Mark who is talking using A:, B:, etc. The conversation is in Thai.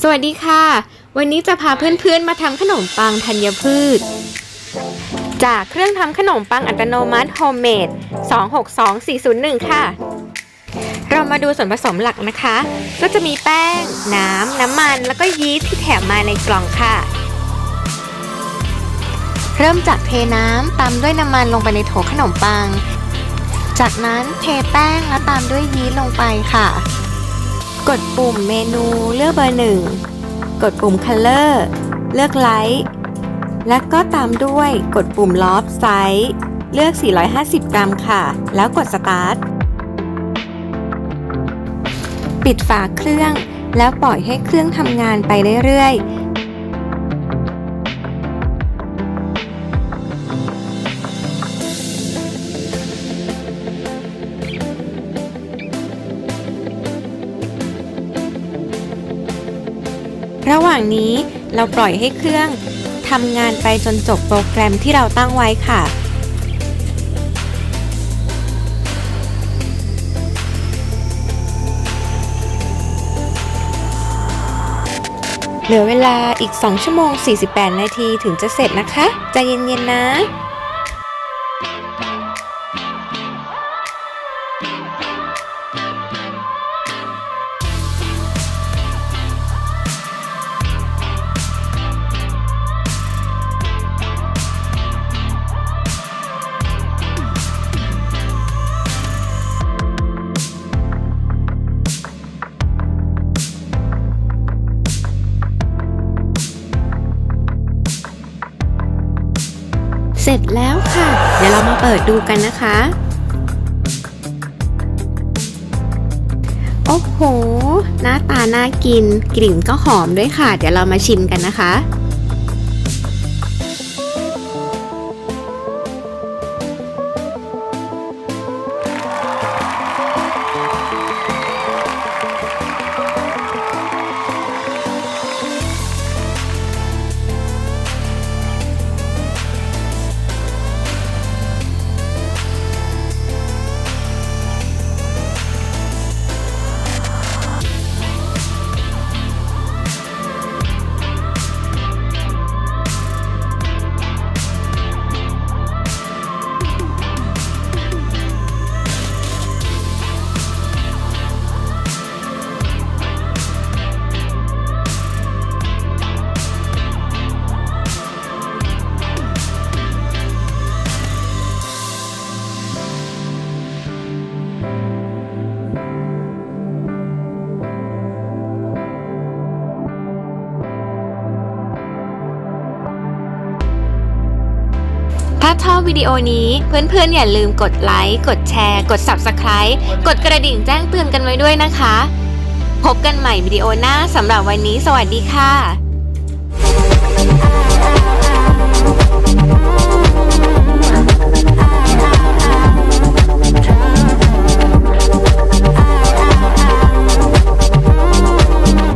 A: สวัสดีค่ะ วันนี้จะพาเพื่อนๆมาทำขนมปังธัญพืช จากเครื่องทำขนมปังอัตโนมัติโฮมเมด262401 ค่ะ เรามาดูส่วนผสมหลักนะคะ ก็จะมีแป้ง น้ำ น้ำมัน แล้วก็ยีสต์ที่แถมมาในกล่องค่ะ เริ่มจากเทน้ำตามด้วยน้ำมันลงไปในโถขนมปัง จากนั้นเทแป้งแล้วตามด้วยยีสต์ลงไปค่ะ กดปุ่มเมนูเลือกเบอร์หนึ่งกดปุ่ม Color เลือกไลท์และก็ตามด้วยกดปุ่ม Loft Size เลือก 450 กรัมค่ะ แล้วกด Start ปิดฝาเครื่องแล้วปล่อยให้เครื่องทำงานไปเรื่อยๆ ระหว่างนี้เราปล่อยให้เครื่องทำงานไปจนจบโปรแกรมที่เราตั้งไว้ค่ะ เหลือเวลาอีก 2 ชั่วโมง 48 นาทีถึงจะเสร็จนะคะ ใจเย็นๆนะ สร็จแล้วค่ะ เดี๋ยวเรามาเปิดดูกันนะคะ โอ้โห หน้าตาน่ากิน กลิ่นก็หอมด้วยค่ะ เดี๋ยวเรามาชิมกันนะคะ ถ้าชอบวิดีโอนี้เพื่อนๆ อย่าลืมกดไลค์ กดแชร์ กด Subscribe กดกระดิ่งแจ้งเตือนกันไว้ด้วยนะคะ พบกันใหม่วิดีโอหน้าสำหรับวันนี้ สวัสดีค่ะ